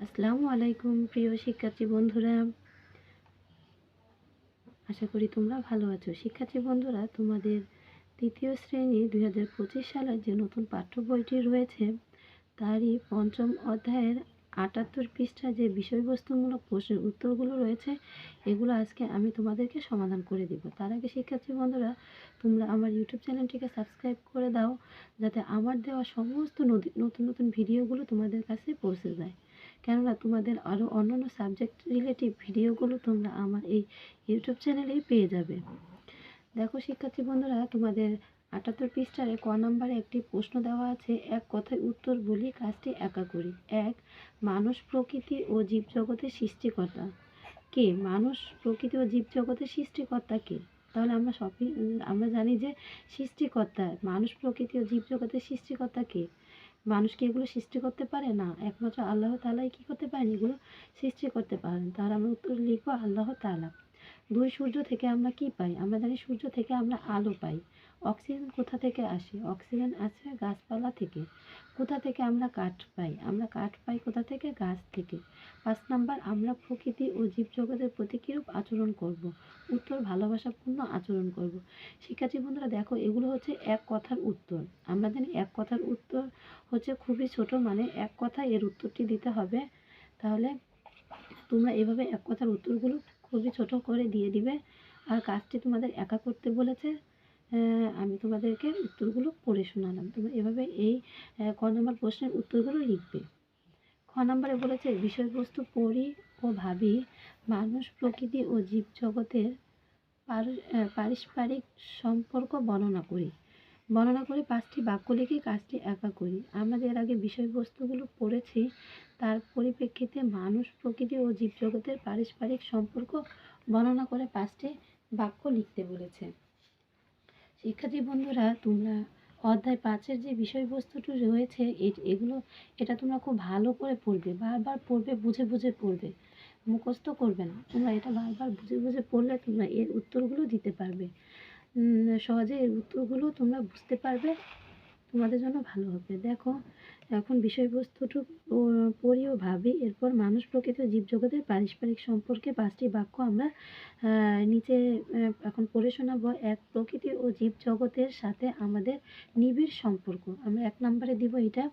আসসালামু আলাইকুম প্রিয় শিক্ষার্থী বন্ধুরা। আশা করি তোমরা ভালো আছো। শিক্ষার্থী বন্ধুরা, তোমাদের তৃতীয় শ্রেণি দুই হাজার পঁচিশ সালের যে নতুন পাঠ্য বইটি রয়েছে, তারই পঞ্চম অধ্যায়ের আটাত্তর পৃষ্ঠা যে বিষয়বস্তুমূলক প্রশ্নের উত্তরগুলো রয়েছে, এগুলো আজকে আমি তোমাদেরকে সমাধান করে দিব। তার আগে শিক্ষার্থী বন্ধুরা, তোমরা আমার ইউটিউব চ্যানেলটিকে সাবস্ক্রাইব করে দাও, যাতে আমার দেওয়া সমস্ত নতুন নতুন নতুন ভিডিওগুলো তোমাদের কাছে পৌঁছে যায়। কেননা তোমাদের আরও অন্যান্য সাবজেক্ট রিলেটিভ ভিডিওগুলো তোমরা আমার এই ইউটিউব চ্যানেলেই পেয়ে যাবে। দেখো শিক্ষার্থী বন্ধুরা, তোমাদের আটাত্তর পৃষ্ঠারে ক নম্বরে একটি প্রশ্ন দেওয়া আছে, এক কথায় উত্তর বলি কাজটি একা করি এক, মানুষ প্রকৃতি ও জীবজগতের সৃষ্টিকর্তা। কে? মানুষ প্রকৃতি ও জীবজগতের সৃষ্টিকর্তা কে? তাহলে আমরা সবই, আমরা জানি যে সৃষ্টিকর্তা, মানুষ প্রকৃতি ও জীবজগতের সৃষ্টিকর্তা কে? মানুষ কি এগুলো সৃষ্টি করতে পারে না। একমাত্র আল্লাহ তালাই কি করতে পারেন? এগুলো সৃষ্টি করতে পারেন। তার আমরা উত্তর লিখব আল্লাহ তালা দুই সূর্য থেকে আমরা কি পাই? আমরা জানি সূর্য থেকে আমরা আলো পাই। অক্সিজেন কোথা থেকে আসে? অক্সিজেন আসে গাছপালা থেকে। কোথা থেকে আমরা কাঠ পাই? আমরা কাঠ পাই কোথা থেকে? গাছ থেকে। পাঁচ নাম্বার, আমরা প্রকৃতি ও জীবজগতের প্রতি কীরূপ আচরণ করব। উত্তর, ভালোবাসাপূর্ণ আচরণ করব। শিক্ষার্থী বন্ধুরা, দেখো, এগুলো হচ্ছে এক কথার উত্তর। আমরা জানি এক কথার উত্তর হচ্ছে খুবই ছোট মানে এক কথায় এর উত্তরটি দিতে হবে। তাহলে তোমরা এভাবে এক কথার উত্তরগুলো খুবই ছোট করে দিয়ে দিবে। আর কাজটি তোমাদের একা করতে বলেছে। আমি তোমাদেরকে উত্তরগুলো পড়ে শোনালাম। তোমরা এভাবে এই ক নম্বর প্রশ্নের উত্তরগুলো লিখবে। খ নম্বরে বলেছে, বিষয়বস্তু পড়ি ও ভাবি, মানুষ, প্রকৃতি ও জীবজগতের পারস্পরিক সম্পর্ক বর্ণনা করি। বর্ণনা করে পাঁচটি বাক্য লিখে কাজটি একা করি। আমরা এর আগে বিষয়বস্তুগুলো পড়েছি, তার পরিপ্রেক্ষিতে মানুষ, প্রকৃতি ও জীবজগতের পারস্পরিক সম্পর্ক বর্ণনা করে পাঁচটি বাক্য লিখতে বলেছে। শিক্ষার্থী বন্ধুরা, তোমরা অধ্যায় পাঁচের যে বিষয়বস্তুটি রয়েছে এগুলো, এটা তোমরা খুব ভালো করে পড়বে, বারবার পড়বে, বুঝে বুঝে পড়বে। মুখস্থ করবে না। তোমরা এটা বারবার বুঝে বুঝে পড়লে তোমরা এর উত্তরগুলো দিতে পারবে। সহজে এর উত্তরগুলো তোমরা বুঝতে পারবে। তোমাদের জন্য ভালো হবে। দেখো, এখন বিষয়বস্তুটু পড়ি ও ভাবি, এরপর মানুষ প্রকৃতি জীবজগতের পারস্পরিক সম্পর্কে পাঁচটি বাক্য আমরা নিচে এখন পড়ে শোনাবো। এক, প্রকৃতি ও জীবজগতের সাথে আমাদের নিবিড় সম্পর্ক। আমরা এক নম্বরে দিব এটা,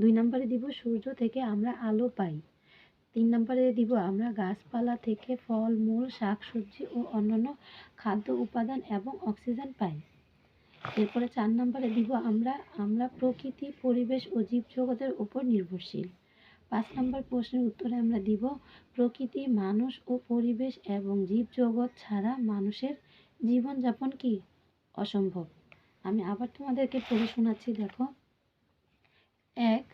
দুই নম্বরে দিব সূর্য থেকে আমরা আলো পাই, তিন নম্বরে দিব আমরা গাছপালা থেকে ফল, মূল শাকসবজি ও অন্যান্য খাদ্য উপাদান এবং অক্সিজেন পাই। এরপরে চার নম্বরে দিব আমরা আমরা প্রকৃতি, পরিবেশ ও জীবজগতের উপর নির্ভরশীল। পাঁচ নম্বর প্রশ্নের উত্তরে আমরা দিব প্রকৃতি, মানুষ ও পরিবেশ এবং জীবজগৎ ছাড়া মানুষের জীবনযাপন কি অসম্ভব? আমি আবার তোমাদেরকে পড়ে শোনাচ্ছি, দেখো। এক,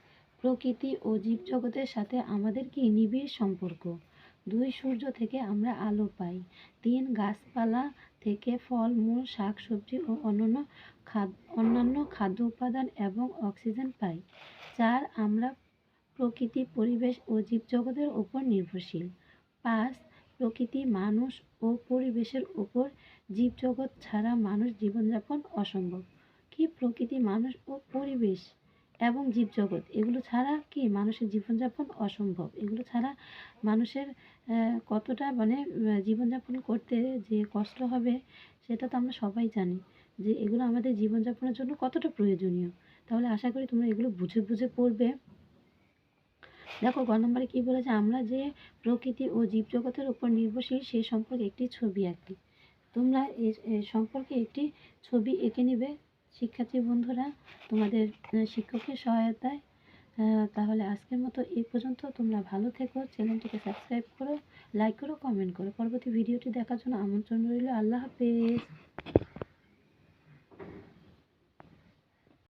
প্রকৃতি ও জীবজগতের সাথে আমাদের কি নিবিড় সম্পর্ক? দুই সূর্য থেকে আমরা আলো পাই। তিন গাছপালা থেকে ফল, মূল শাক সবজি ও অন্যান্য খাদ্য অন্যান্য খাদ্য উপাদান এবং অক্সিজেন পাই। চার, আমরা প্রকৃতি, পরিবেশ ও জীবজগতের উপর নির্ভরশীল। পাঁচ, প্রকৃতি, মানুষ ও পরিবেশের উপর জীবজগৎ ছাড়া মানুষ জীবনযাপন অসম্ভব। কি প্রকৃতি, মানুষ ও পরিবেশ? এবং জীবজগৎ। এগুলো ছাড়া কি মানুষের জীবনযাপন অসম্ভব? এগুলো ছাড়া মানুষের কতটা মানে জীবনযাপন করতে যে কষ্ট হবে সেটা তো আমরা সবাই জানি যে এগুলো আমাদের জীবনযাপনের জন্য কতটা প্রয়োজনীয়। তাহলে আশা করি তোমরা এগুলো বুঝে বুঝে পড়বে। দেখো, গ নম্বরে কী বলেছে? আমরা যে প্রকৃতি ও জীবজগতের উপর নির্ভরশীল সে সম্পর্কে একটি ছবি আঁকি। তোমরা এ সম্পর্কে একটি ছবি এঁকে নেবে। শিক্ষার্থী বন্ধুরা, তোমাদের শিক্ষকের সহায়তায় তাহলে আজকের মতো এই পর্যন্ত। তোমরা ভালো থেকো, চ্যানেলটিকে সাবস্ক্রাইব করো, লাইক করো, কমেন্ট করো। পরবর্তী ভিডিওটি দেখার জন্য আমন্ত্রণ রইল। আল্লাহ হাফেজ।